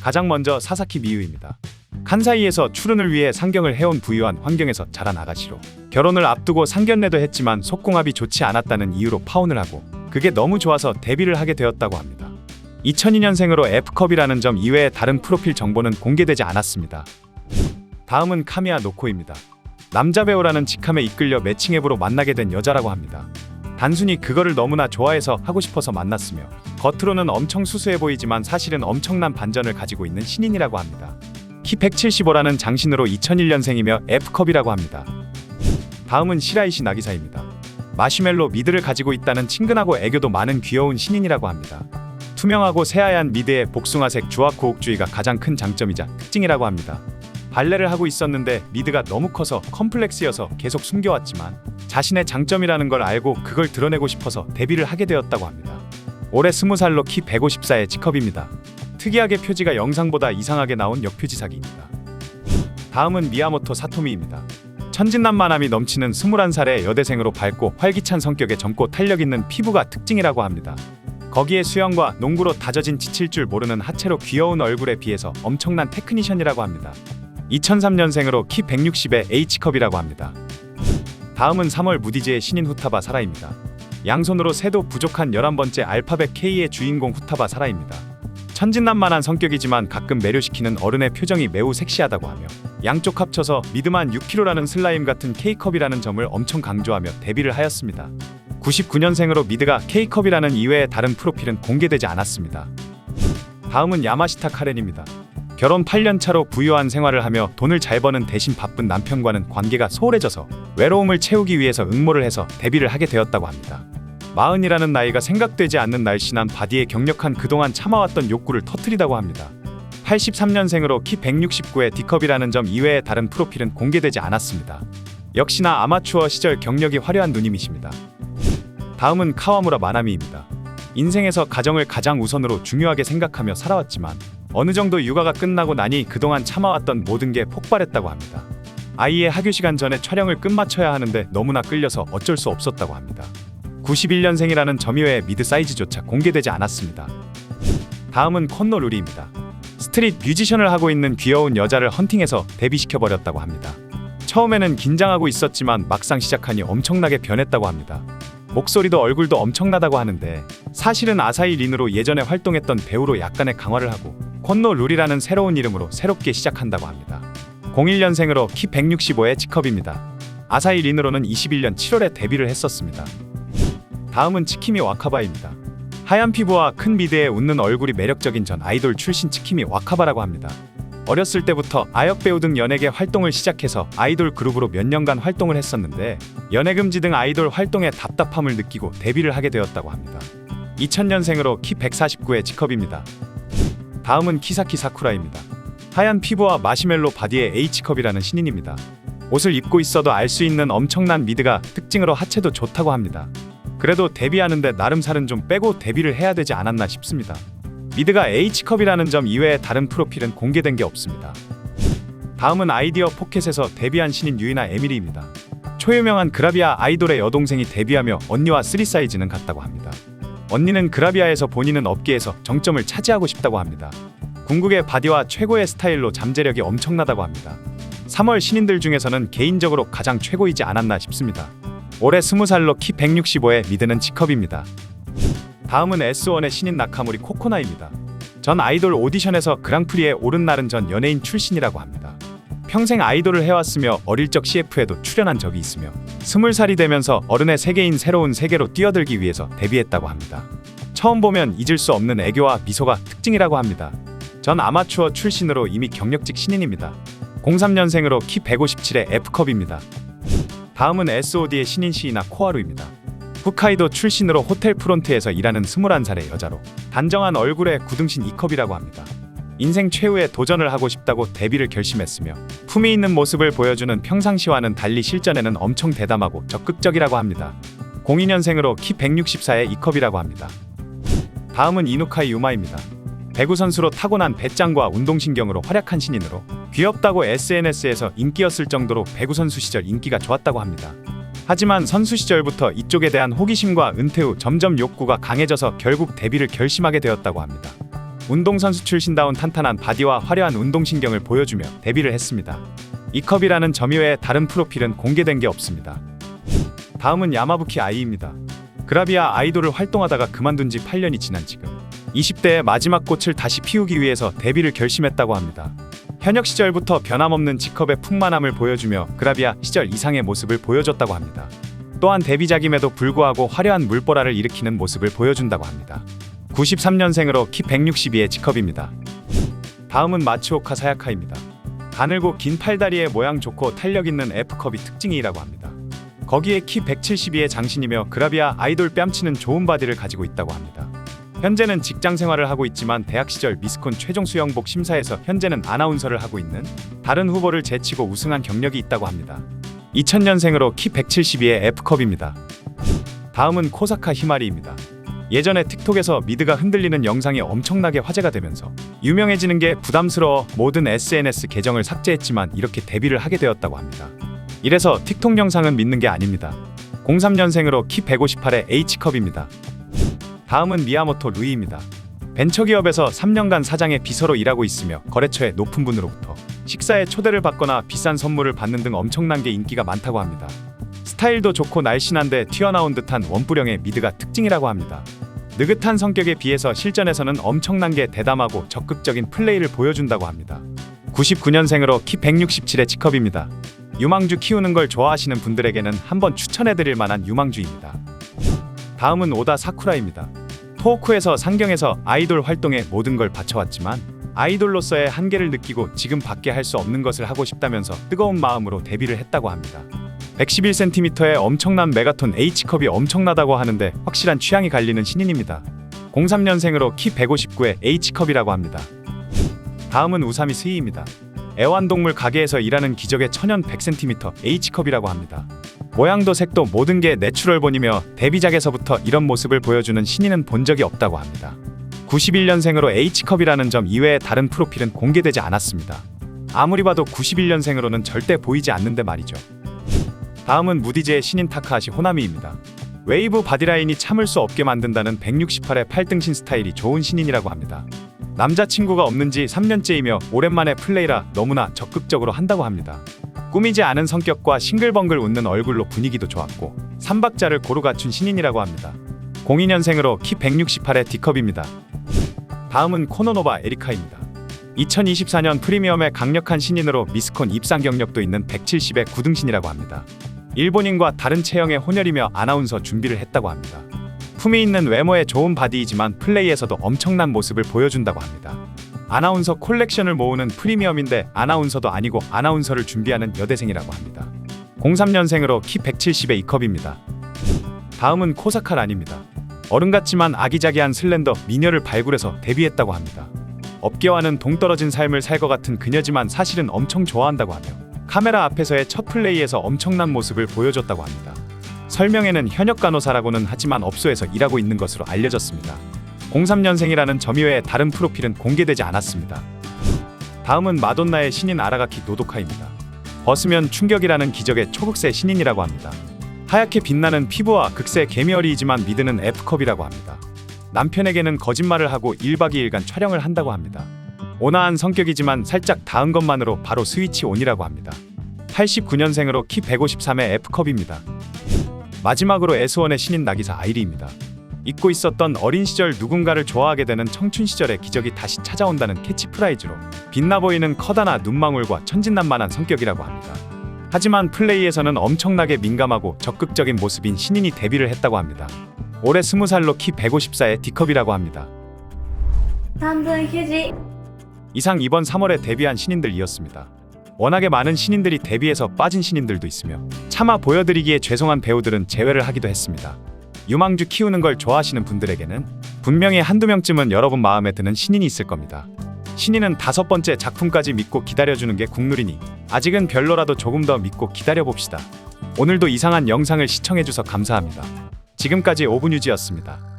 가장 먼저 사사키 미유입니다. 칸사이에서 출은을 위해 상경을 해온 부유한 환경에서 자란 아가씨로 결혼을 앞두고 상견례도 했지만 속궁합이 좋지 않았다는 이유로 파혼을 하고 그게 너무 좋아서 데뷔를 하게 되었다고 합니다. 2002년생으로 F컵이라는 점 이외의 다른 프로필 정보는 공개되지 않았습니다. 다음은 카미야 노코입니다. 남자 배우라는 직함에 이끌려 매칭 앱으로 만나게 된 여자라고 합니다. 단순히 그거를 너무나 좋아해서 하고 싶어서 만났으며 겉으로는 엄청 수수해 보이지만 사실은 엄청난 반전을 가지고 있는 신인이라고 합니다. 키 175라는 장신으로 2001년생이며 F컵이라고 합니다. 다음은 시라이시 나기사입니다. 마시멜로 미드를 가지고 있다는 친근하고 애교도 많은 귀여운 신인이라고 합니다. 투명하고 새하얀 미드의 복숭아색 주악 고혹주의가 가장 큰 장점이자 특징이라고 합니다. 발레를 하고 있었는데 미드가 너무 커서 컴플렉스여서 계속 숨겨왔지만 자신의 장점이라는 걸 알고 그걸 드러내고 싶어서 데뷔를 하게 되었다고 합니다. 올해 20살로 키 154의 G컵입니다. 특이하게 표지가 영상보다 이상하게 나온 역표지사기입니다. 다음은 미야모토 사토미입니다. 천진난만함이 넘치는 21살의 여대생으로 밝고 활기찬 성격에 젊고 탄력 있는 피부가 특징이라고 합니다. 거기에 수영과 농구로 다져진 지칠 줄 모르는 하체로 귀여운 얼굴에 비해서 엄청난 테크니션이라고 합니다. 2003년생으로 키 160의 H컵이라고 합니다. 다음은 3월 무디즈의 신인 후타바 사라입니다. 양손으로 세도 부족한 11번째 알파벳 K의 주인공 후타바 사라입니다. 천진난만한 성격이지만 가끔 매료시키는 어른의 표정이 매우 섹시하다고 하며 양쪽 합쳐서 미드만 6kg라는 슬라임 같은 K컵이라는 점을 엄청 강조하며 데뷔를 하였습니다. 99년생으로 미드가 K컵이라는 이외의 다른 프로필은 공개되지 않았습니다. 다음은 야마시타 카렌입니다. 결혼 8년 차로 부유한 생활을 하며 돈을 잘 버는 대신 바쁜 남편과는 관계가 소홀해져서 외로움을 채우기 위해서 응모를 해서 데뷔를 하게 되었다고 합니다. 마흔이라는 나이가 생각되지 않는 날씬한 바디에 격력한 그동안 참아왔던 욕구를 터트리다고 합니다. 83년생으로 키 169의 D컵이라는 점 이외의 다른 프로필은 공개되지 않았습니다. 역시나 아마추어 시절 경력이 화려한 누님이십니다. 다음은 카와무라 마나미입니다. 인생에서 가정을 가장 우선으로 중요하게 생각하며 살아왔지만 어느 정도 육아가 끝나고 나니 그동안 참아왔던 모든 게 폭발했다고 합니다. 아이의 학교 시간 전에 촬영을 끝마쳐야 하는데 너무나 끌려서 어쩔 수 없었다고 합니다. 91년생이라는 점 이외에 미드 사이즈조차 공개되지 않았습니다. 다음은 콘노 루리입니다. 스트릿 뮤지션을 하고 있는 귀여운 여자를 헌팅해서 데뷔시켜 버렸다고 합니다. 처음에는 긴장하고 있었지만 막상 시작하니 엄청나게 변했다고 합니다. 목소리도 얼굴도 엄청나다고 하는데 사실은 아사히 린으로 예전에 활동했던 배우로 약간의 강화를 하고 콘노 룰이라는 새로운 이름으로 새롭게 시작한다고 합니다. 01년생으로 키 165의 G컵입니다. 아사히 린으로는 21년 7월에 데뷔를 했었습니다. 다음은 치키미 와카바입니다. 하얀 피부와 큰 미드에 웃는 얼굴이 매력적인 전 아이돌 출신 치키미 와카바라고 합니다. 어렸을 때부터 아역 배우 등 연예계 활동을 시작해서 아이돌 그룹으로 몇 년간 활동을 했었는데 연예 금지 등 아이돌 활동에 답답함을 느끼고 데뷔를 하게 되었다고 합니다. 2000년생으로 키 149의 G컵입니다. 다음은 키사키 사쿠라입니다. 하얀 피부와 마시멜로 바디의 H컵이라는 신인입니다. 옷을 입고 있어도 알 수 있는 엄청난 미드가 특징으로 하체도 좋다고 합니다. 그래도 데뷔하는데 나름 살은 좀 빼고 데뷔를 해야 되지 않았나 싶습니다. 미드가 H컵이라는 점 이외에 다른 프로필은 공개된 게 없습니다. 다음은 아이디어 포켓에서 데뷔한 신인 유이나 에미리입니다. 초유명한 그라비아 아이돌의 여동생이 데뷔하며 언니와 3사이즈는 같다고 합니다. 언니는 그라비아에서 본인은 업계에서 정점을 차지하고 싶다고 합니다. 궁극의 바디와 최고의 스타일로 잠재력이 엄청나다고 합니다. 3월 신인들 중에서는 개인적으로 가장 최고이지 않았나 싶습니다. 올해 20살로 키 165의 미드는 G컵입니다. 다음은 S1의 신인 나카무리 코코나입니다. 전 아이돌 오디션에서 그랑프리에 오른 날은 전 연예인 출신이라고 합니다. 평생 아이돌을 해왔으며 어릴 적 CF에도 출연한 적이 있으며 20살이 되면서 어른의 세계인 새로운 세계로 뛰어들기 위해서 데뷔했다고 합니다. 처음 보면 잊을 수 없는 애교와 미소가 특징이라고 합니다. 전 아마추어 출신으로 이미 경력직 신인입니다. 03년생으로 키 157의 F컵입니다. 다음은 SOD의 신인 시이나 코하루입니다. 홋카이도 출신으로 호텔 프론트에서 일하는 21살의 여자로 단정한 얼굴에 굳으신 E컵이라고 합니다. 인생 최후의 도전을 하고 싶다고 데뷔를 결심했으며 품위 있는 모습을 보여주는 평상시와는 달리 실전에는 엄청 대담하고 적극적이라고 합니다. 02년생으로 키 164의 E컵이라고 합니다. 다음은 이누카이 유마입니다. 배구 선수로 타고난 배짱과 운동신경으로 활약한 신인으로 귀엽다고 SNS에서 인기였을 정도로 배구 선수 시절 인기가 좋았다고 합니다. 하지만 선수 시절부터 이쪽에 대한 호기심과 은퇴 후 점점 욕구가 강해져서 결국 데뷔를 결심하게 되었다고 합니다. 운동선수 출신다운 탄탄한 바디와 화려한 운동신경을 보여주며 데뷔를 했습니다. 이컵이라는 점 이 외에 다른 프로필은 공개된 게 없습니다. 다음은 야마부키 아이입니다. 그라비아 아이돌을 활동하다가 그만둔 지 8년이 지난 지금 20대의 마지막 꽃을 다시 피우기 위해서 데뷔를 결심했다고 합니다. 현역 시절부터 변함없는 G컵의 풍만함을 보여주며 그라비아 시절 이상의 모습을 보여줬다고 합니다. 또한 데뷔작임에도 불구하고 화려한 물보라를 일으키는 모습을 보여준다고 합니다. 93년생으로 키 162의 G컵입니다. 다음은 마츠오카 사야카입니다. 가늘고 긴 팔다리에 모양 좋고 탄력 있는 F컵이 특징이라고 합니다. 거기에 키 172의 장신이며 그라비아 아이돌 뺨치는 좋은 바디를 가지고 있다고 합니다. 현재는 직장 생활을 하고 있지만 대학 시절 미스콘 최종 수영복 심사에서 현재는 아나운서를 하고 있는 다른 후보를 제치고 우승한 경력이 있다고 합니다. 2000년생으로 키 172의 F컵입니다. 다음은 코사카 히마리입니다. 예전에 틱톡에서 미드가 흔들리는 영상이 엄청나게 화제가 되면서 유명해지는 게 부담스러워 모든 SNS 계정을 삭제했지만 이렇게 데뷔를 하게 되었다고 합니다. 이래서 틱톡 영상은 믿는 게 아닙니다. 03년생으로 키 158의 H컵입니다. 다음은 미야모토 루이입니다. 벤처기업에서 3년간 사장의 비서로 일하고 있으며 거래처의 높은 분으로부터 식사에 초대를 받거나 비싼 선물을 받는 등 엄청난 게 인기가 많다고 합니다. 스타일도 좋고 날씬한데 튀어나온 듯한 원뿔형의 미드가 특징이라고 합니다. 느긋한 성격에 비해서 실전에서는 엄청난 게 대담하고 적극적인 플레이를 보여준다고 합니다. 99년생으로 키 167의 G컵입니다. 유망주 키우는 걸 좋아하시는 분들에게는 한번 추천해드릴 만한 유망주입니다. 다음은 오다 사쿠라입니다. 토호쿠에서 상경에서 아이돌 활동에 모든 걸 바쳐왔지만 아이돌로서의 한계를 느끼고 지금 밖에 할 수 없는 것을 하고 싶다면서 뜨거운 마음으로 데뷔를 했다고 합니다. 111cm의 엄청난 메가톤 H컵이 엄청나다고 하는데 확실한 취향이 갈리는 신인입니다. 03년생으로 키 159의 H컵이라고 합니다. 다음은 우사미 스이입니다. 애완동물 가게에서 일하는 기적의 천연 100cm H컵이라고 합니다. 모양도 색도 모든 게 내추럴본이며 데뷔작에서부터 이런 모습을 보여주는 신인은 본 적이 없다고 합니다. 91년생으로 H컵이라는 점 이외의 다른 프로필은 공개되지 않았습니다. 아무리 봐도 91년생으로는 절대 보이지 않는데 말이죠. 다음은 무디제의 신인 타카하시 호나미입니다. 웨이브 바디라인이 참을 수 없게 만든다는 168의 팔등신 스타일이 좋은 신인이라고 합니다. 남자친구가 없는 지 3년째이며 오랜만에 플레이라 너무나 적극적으로 한다고 합니다. 꾸미지 않은 성격과 싱글벙글 웃는 얼굴로 분위기도 좋았고 삼박자를 고루 갖춘 신인이라고 합니다. 02년생으로 키 168의 D컵입니다. 다음은 코노노바 에리카입니다. 2024년 프리미엄의 강력한 신인으로 미스콘 입상 경력도 있는 170의 9등신이라고 합니다. 일본인과 다른 체형의 혼혈이며 아나운서 준비를 했다고 합니다. 품이 있는 외모에 좋은 바디이지만 플레이에서도 엄청난 모습을 보여준다고 합니다. 아나운서 콜렉션을 모으는 프리미엄인데 아나운서도 아니고 아나운서를 준비하는 여대생이라고 합니다. 03년생으로 키 170의 2컵입니다. 다음은 코사카란입니다. 어른 같지만 아기자기한 슬렌더 미녀를 발굴해서 데뷔했다고 합니다. 업계와는 동떨어진 삶을 살 것 같은 그녀지만 사실은 엄청 좋아한다고 하며 카메라 앞에서의 첫 플레이에서 엄청난 모습을 보여줬다고 합니다. 설명에는 현역 간호사라고는 하지만 업소에서 일하고 있는 것으로 알려졌습니다. 03년생이라는 점 이 외에 다른 프로필은 공개되지 않았습니다. 다음은 마돈나의 신인 아라가키 노도카입니다. 벗으면 충격이라는 기적의 초극세 신인이라고 합니다. 하얗게 빛나는 피부와 극세 개미어리이지만 미드는 F컵이라고 합니다. 남편에게는 거짓말을 하고 1박 2일간 촬영을 한다고 합니다. 온화한 성격이지만 살짝 닿은 것만으로 바로 스위치 온이라고 합니다. 89년생으로 키 153의 F컵입니다. 마지막으로 S1의 신인 나기사 아이리입니다. 잊고 있었던 어린 시절 누군가를 좋아하게 되는 청춘 시절의 기적이 다시 찾아온다는 캐치프라이즈로 빛나 보이는 커다나 눈망울과 천진난만한 성격이라고 합니다. 하지만 플레이에서는 엄청나게 민감하고 적극적인 모습인 신인이 데뷔를 했다고 합니다. 올해 20살로 키 154의 D컵이라고 합니다. 半分휴지 이상 이번 3월에 데뷔한 신인들이었습니다. 워낙에 많은 신인들이 데뷔해서 빠진 신인들도 있으며 차마 보여드리기에 죄송한 배우들은 제외를 하기도 했습니다. 유망주 키우는 걸 좋아하시는 분들에게는 분명히 한두 명쯤은 여러분 마음에 드는 신인이 있을 겁니다. 신인은 다섯 번째 작품까지 믿고 기다려주는 게 국룰이니 아직은 별로라도 조금 더 믿고 기다려봅시다. 오늘도 이상한 영상을 시청해주셔서 감사합니다. 지금까지 오분유지였습니다.